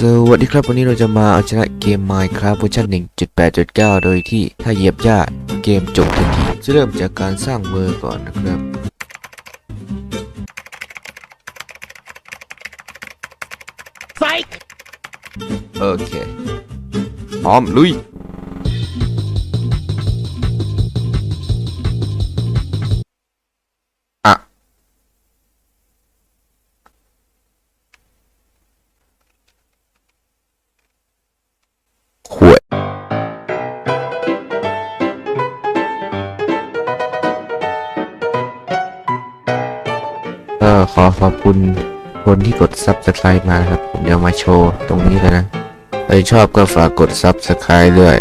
สวัสดีครับ วันนี้เราจะมาเอาชนะเกม Minecraft เวอร์ชัน1.8.9 โดยที่ถ้าเหยียบหญ้าเกมจบทันที จะเริ่มจากการสร้างเมืองก่อนนะครับโอเค พร้อม ลุย ก็ขอขอบคุณคนที่กด Subscribe มานะครับ ผมจะมาโชว์ตรงนี้เลยนะใครชอบก็ฝากกด Subscribe ด้วย